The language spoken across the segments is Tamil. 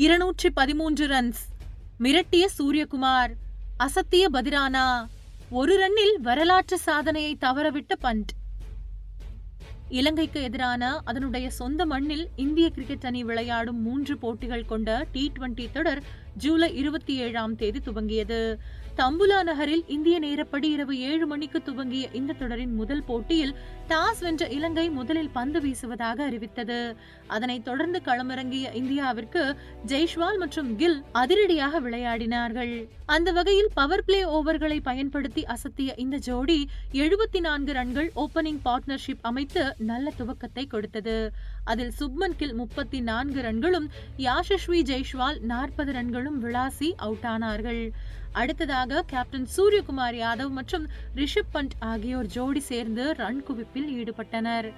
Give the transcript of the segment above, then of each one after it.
இருநூற்றி பதிமூன்று ரன்ஸ் மிரட்டிய சூரியகுமார் அசத்திய பதிரானா ஒரு ரன்னில் வரலாற்று சாதனையை தவறவிட்ட பண்ட் இலங்கைக்கு எதிரான அதனுடைய சொந்த மண்ணில் இந்திய கிரிக்கெட் அணி விளையாடும் மூன்று போட்டிகள் கொண்ட டி டுவெண்டி தொடர் ஜூலை இருபத்தி ஏழாம் தேதி துவங்கியது. தம்புலா நகரில் இந்திய நேரப்படி இரவு ஏழு மணிக்கு துவங்கிய இந்த தொடரின் முதல் போட்டியில் டாஸ் வென்ற இலங்கை முதலில் பந்து வீசுவதாக அறிவித்தது. அதனைத் தொடர்ந்து களமிறங்கிய இந்தியாவிற்கு ஜெய்ஷ்வால் மற்றும் கில் அதிரடியாக விளையாடினார்கள். அந்த வகையில் பவர் பிளே ஓவர்களை பயன்படுத்தி அசத்திய இந்த ஜோடி எழுபத்தி நான்கு ரன்கள் ஓபனிங் பார்ட்னர்ஷிப் அமைத்து நல்ல துவக்கத்தை கொடுத்தது. அதில் சுப்மன் கில் முப்பத்தி நான்கு ரன்களும் யாஷஸ்வி ஜெய்ஷ்வால் நாற்பது ரன்களும் விளாசி அவுட் ஆனார்கள். அடுத்ததாக கேப்டன் சூரியகுமார் யாதவ் மற்றும் ரிஷப் பண்ட் ஆகியோர் ஜோடி சேர்ந்து ரன் குவிப்பில் ஈடுபட்டனர்.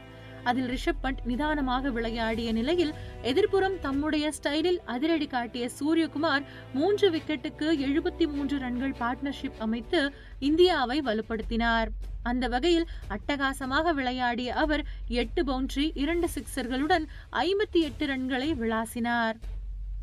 அதில் ரிஷப் பண்ட் நிதானமாக விளையாடிய நிலையில் எதிர்ப்புறம் தம்முடைய ஸ்டைலில் அதிரடி காட்டிய சூரியகுமார் மூன்று விக்கெட்டுக்கு எழுபத்தி மூன்று ரன்கள் பார்ட்னர்ஷிப் அமைத்து இந்தியாவை வலுப்படுத்தினார். அந்த வகையில் அட்டகாசமாக விளையாடிய அவர் எட்டு பவுண்டரி இரண்டு சிக்சர்களுடன் ஐம்பத்தி எட்டு ரன்களை விளாசினார்.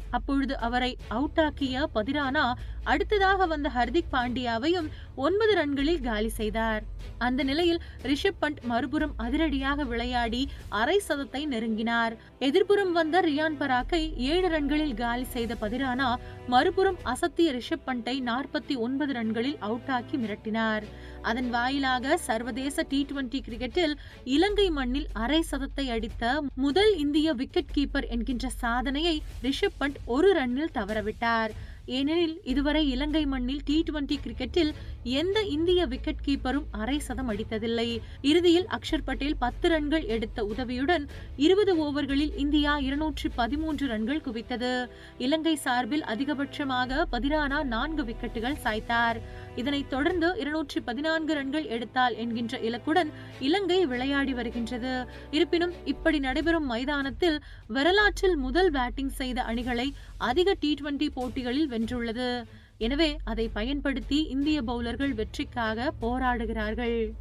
அப்பொழுது அவரை அவுட் ஆக்கிய பதிரானா அடுத்ததாக வந்த ஹர்திக் பாண்டியாவையும் ஒன்பது ரன்களில் காலி செய்தார். அந்த நிலையில் ரிஷப் பண்ட் மறுபுறம் அதிரடியாக விளையாடி அரை சதத்தை நெருங்கினார். எதிர்புறம் வந்த ரியான் பராக்கை ஏழு ரன்களில் காலி செய்த பதிரானா மறுபுறம் அசத்திய ரிஷப் பண்டை நாற்பத்தி ஒன்பது ரன்களில் அவுட் ஆக்கி மிரட்டினார். அதன் வாயிலாக சர்வதேச டி டுவெண்டி கிரிக்கெட்டில் இலங்கை மண்ணில் அரை சதத்தை அடித்த முதல் இந்திய விக்கெட் கீப்பர் என்கின்ற சாதனையை ரிஷப் பண்ட் ஒரு ரன்னில் தவறவிட்டார். ஏனெனில் இதுவரை இலங்கை மண்ணில் டி டுவெண்டி கிரிக்கெட்டில் எந்த இந்திய விக்கெட் கீப்பரும் அரை சதம் அடித்ததில்லை. இறுதியில் அக்ஷர் பட்டேல் பத்து ரன்கள் எடுத்த உதவியுடன் இருபது ஓவர்களில் இந்தியா இருநூற்றி பதிமூன்று ரன்கள் குவித்தது. இலங்கை சார்பில் அதிகபட்சமாக பதிரானா நான்கு விக்கெட்டுகள் சாய்த்தார். இதனைத் தொடர்ந்து இருநூற்றி பதினான்கு ரன்கள் எடுத்தால் என்கின்ற இலக்குடன் இலங்கை விளையாடி வருகின்றது. இருப்பினும் இப்படி நடைபெறும் மைதானத்தில் வரலாற்றில் முதல் பேட்டிங் செய்த அணிகளை அதிக டி டுவெண்டி போட்டிகளில் வென்றுள்ளது. எனவே அதை பயன்படுத்தி இந்திய பவுலர்கள் வெற்றிக்காக போராடுகிறார்கள்.